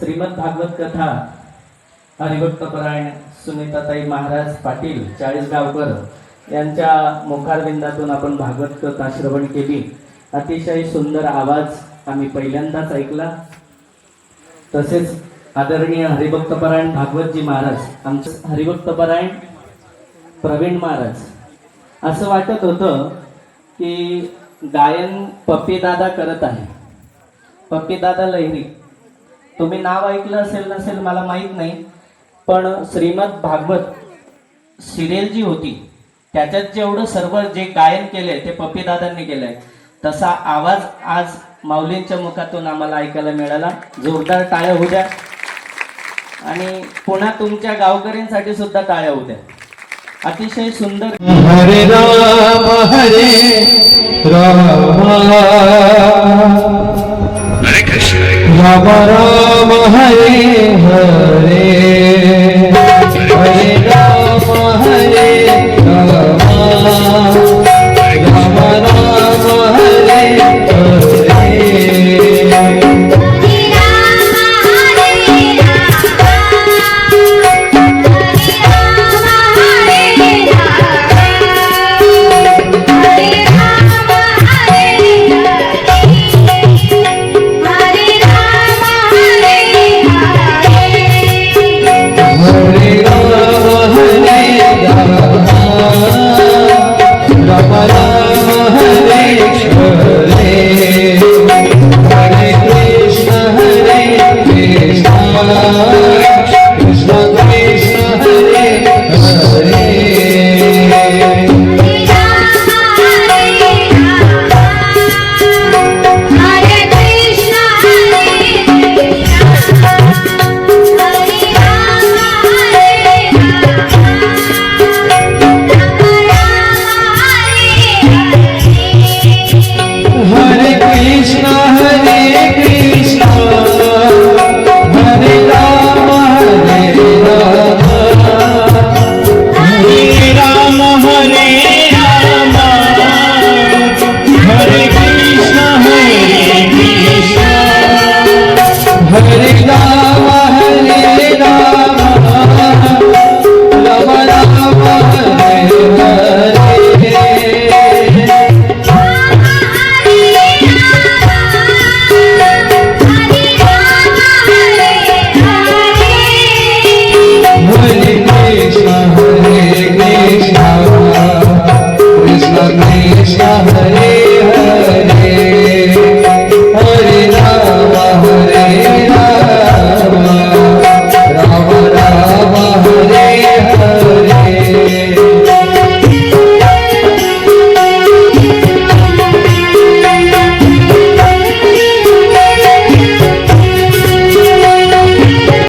श्रीमद भागवत कथा हरिभक्त परायण सुनीताताई महाराज पाटील चाळीसगावकर यांच्या मुखारविंदातून आपण भागवत कथा श्रवण केली. अतिशय सुंदर आवाज आम्ही पहिल्यांदाच ऐकला. तसेच आदरणीय हरिभक्तपरायण भागवतजी महाराज आमचे हरिभक्तपरायण प्रवीण महाराज. असं वाटत होतं की गायन पप्पीदादा करत आहे. पप्पीदादा लहरी. तुम्ही नाव ऐकलं असेल नसेल मला माहीत नाही. पण श्रीमद भागवत सिरियल जी होती. त्याच्यात जेवढं सर्व जे गायन केलंय ते पप्पीदादांनी केलंय. तसा आवाज आज माऊलींच्या मुखातून आम्हाला ऐकायला मिळाला. जोरदार टाळ्या होऊ द्या. आणि पुन्हा तुमच्या गावकऱ्यांसाठी सुद्धा टाळ्या होऊ द्या. अतिशय सुंदर. हरे राम हरे राम. राम राम. हरे हरे